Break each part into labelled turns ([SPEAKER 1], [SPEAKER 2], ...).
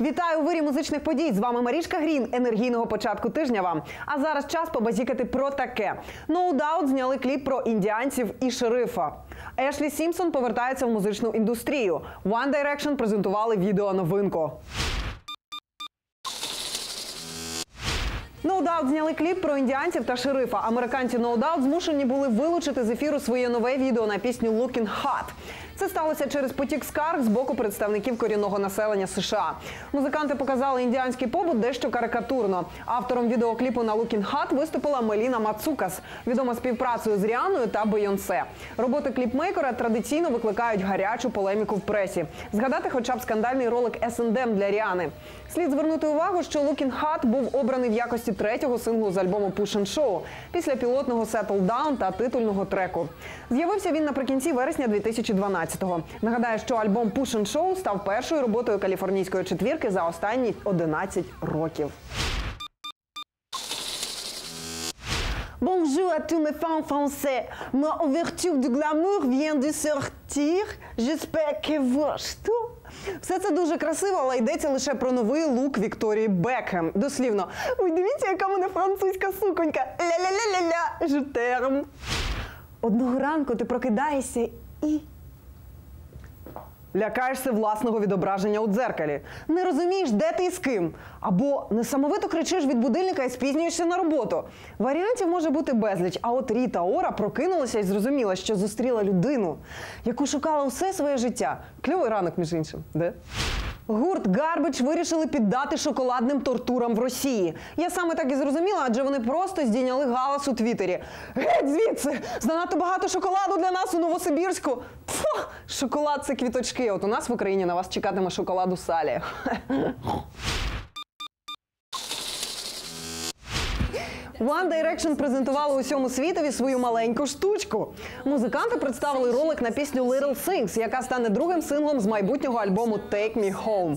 [SPEAKER 1] Вітаю у вирі музичних подій. З вами Марішка Грін. Енергійного початку тижня вам. А зараз час побазікати про таке. No Doubt зняли кліп про індіанців і шерифа. Ешлі Сімпсон повертається в музичну індустрію. One Direction презентували відеоновинку. No Doubt зняли кліп про індіанців та шерифа. Американці No Doubt змушені були вилучити з ефіру своє нове відео на пісню Looking Hot. Це сталося через потік скарг з боку представників корінного населення США. Музиканти показали індіанський побут дещо карикатурно. Автором відеокліпу на Looking Hot виступила Меліна Мацукас, відома співпрацею з Ріаною та Бейонсе. Роботи кліпмейкера традиційно викликають гарячу полеміку в пресі. Згадати хоча б скандальний ролик S&M для Ріани. Слід звернути увагу, що Looking Hot був обраний в якості третього синглу з альбому and Show після пілотного Settle Down та титульного треку. З'явився він наприкінці вересня 2012-го. Нагадаю, що альбом Push and Show став першою роботою каліфорнійської четвірки за останні 11 років. Bonjour à tous mes fans français. Ma ouverture du glamour vient de sortir. J'espère que vous что? Все це дуже красиво, але йдеться лише про новий лук Вікторії Бекхем. Дослівно, ой, дивіться, яка мене французька суконька. Ля-ля-ля-ля-ля, жутерм. Одного ранку ти прокидаєшся і Лякаєшся власного відображення у дзеркалі. Не розумієш, де ти і з ким. Або несамовито кричиш від будильника і спізнюєшся на роботу. Варіантів може бути безліч. А от Ріта Ора прокинулася і зрозуміла, що зустріла людину, яку шукала усе своє життя. Кльовий ранок, між іншим, де? Гурт Гарбич вирішили піддати шоколадним тортурам в Росії. Я саме так і зрозуміла, адже вони просто здійняли галас у Твіттері. Геть звідси! Занадто багато шоколаду для нас у Новосибірську. Фу! Шоколад це квіточки. От у нас в Україні на вас чекатиме шоколаду салі. One Direction презентували усьому світові свою маленьку штучку. Музиканти представили ролик на пісню Little Things, яка стане другим синглом з майбутнього альбому Take Me Home.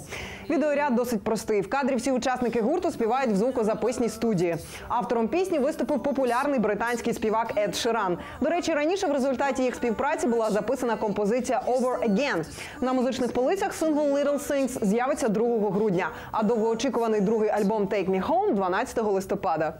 [SPEAKER 1] Відеоряд досить простий. В кадрі всі учасники гурту співають в звукозаписній студії. Автором пісні виступив популярний британський співак Ед Ширан. До речі, раніше в результаті їх співпраці була записана композиція Over Again. На музичних полицях сингл Little Things з'явиться 2 грудня, а довгоочікуваний другий альбом Take Me Home 12 листопада.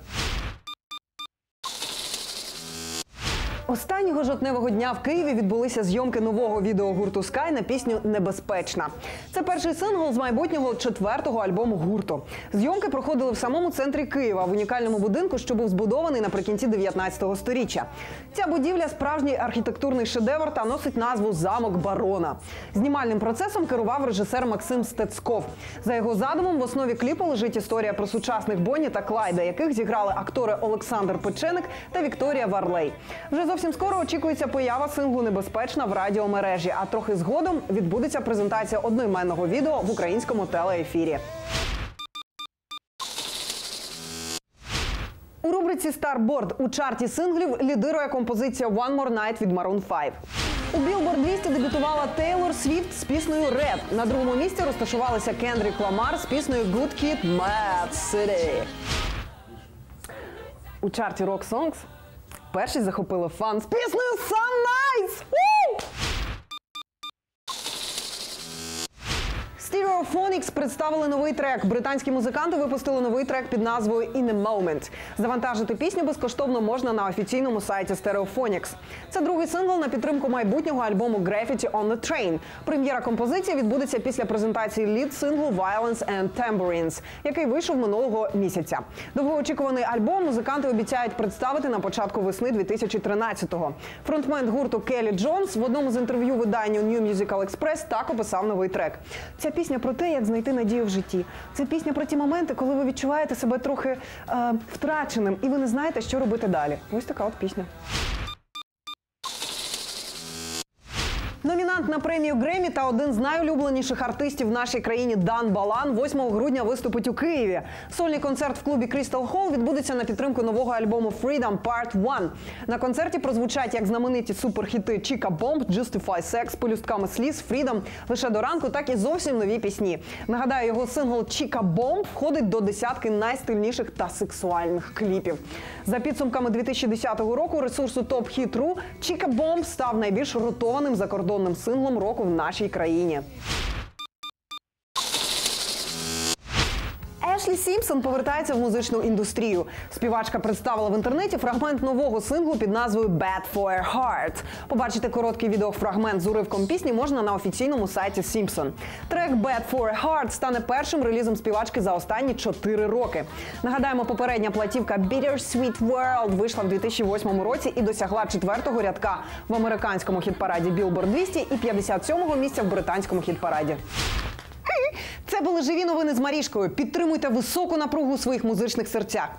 [SPEAKER 1] Останнього жовтневого дня в Києві відбулися зйомки нового відео гурту Sky на пісню Небезпечна. Це перший сингл з майбутнього четвертого альбому гурту. Зйомки проходили в самому центрі Києва в унікальному будинку, що був збудований наприкінці 19 століття. Ця будівля справжній архітектурний шедевр та носить назву Замок Барона. Знімальним процесом керував режисер Максим Стецков. За його задумом в основі кліпу лежить історія про сучасних Бонні та Клайда, яких зіграли актори Олександр Печеник та Вікторія Варлей. Вже зовсім скоро очікується поява синглу Небезпечна в радіомережі. А трохи згодом відбудеться презентація одноіменного відео в українському телеефірі. У рубриці Starboard у чарті синглів лідирує композиція One More Night від Maroon 5. У Billboard 200 дебютувала Тейлор Свіфт з піснею Red. На другому місці розташувалися Кендрік Ламар з піснею Good Kid, Mad City. У чарті Rock Songs перший захопило фан з піснею Some Nights! Woo! Представили новий трек. Британські музиканти випустили новий трек під назвою In a Moment. Завантажити пісню безкоштовно можна на офіційному сайті Stereophonics. Це другий сингл на підтримку майбутнього альбому Graffiti on the Train. Прем'єра композиції відбудеться після презентації лід-синглу Violence and Tambourines, який вийшов минулого місяця. Довгоочікуваний альбом музиканти обіцяють представити на початку весни 2013-го. Фронтмен гурту Келі Джонс в одному з інтерв'ю виданню New Musical Express так описав новий трек. Ця пісня про те, як знайти надію в житті. Це пісня про ті моменти, коли ви відчуваєте себе трохи е, втраченим, і ви не знаєте, що робити далі. Ось така от пісня. На премію Гремі та один з найулюбленіших артистів в нашій країні Дан Балан 8 грудня виступить у Києві. Сольний концерт в клубі Crystal Hall відбудеться на підтримку нового альбому Freedom Part 1. На концерті прозвучать як знамениті суперхіти Чіка Бомб, Justify Sex, полюстками сліз, Freedom лише до ранку, так і зовсім нові пісні. Нагадаю, його сингл Чіка Бомб входить до десятки найстильніших та сексуальних кліпів. За підсумками 2010 року ресурсу Top Hit.ru Чіка Бомб став найбільш ротованим закордонним синглом року в нашій країні. Марджі Сімпсон повертається в музичну індустрію. Співачка представила в інтернеті фрагмент нового синглу під назвою «Bad for Her Heart». Побачити короткий відеофрагмент з уривком пісні можна на офіційному сайті Сімпсон. Трек «Bad for Her Heart» стане першим релізом співачки за останні 4 роки. Нагадаємо, попередня платівка «Bittersweet World» вийшла в 2008 році і досягла четвертого рядка в американському хіт-параді Billboard 200 і 57-го місця в британському хіт-параді. Це були живі новини з Марішкою. Підтримуйте високу напругу у своїх музичних серцях.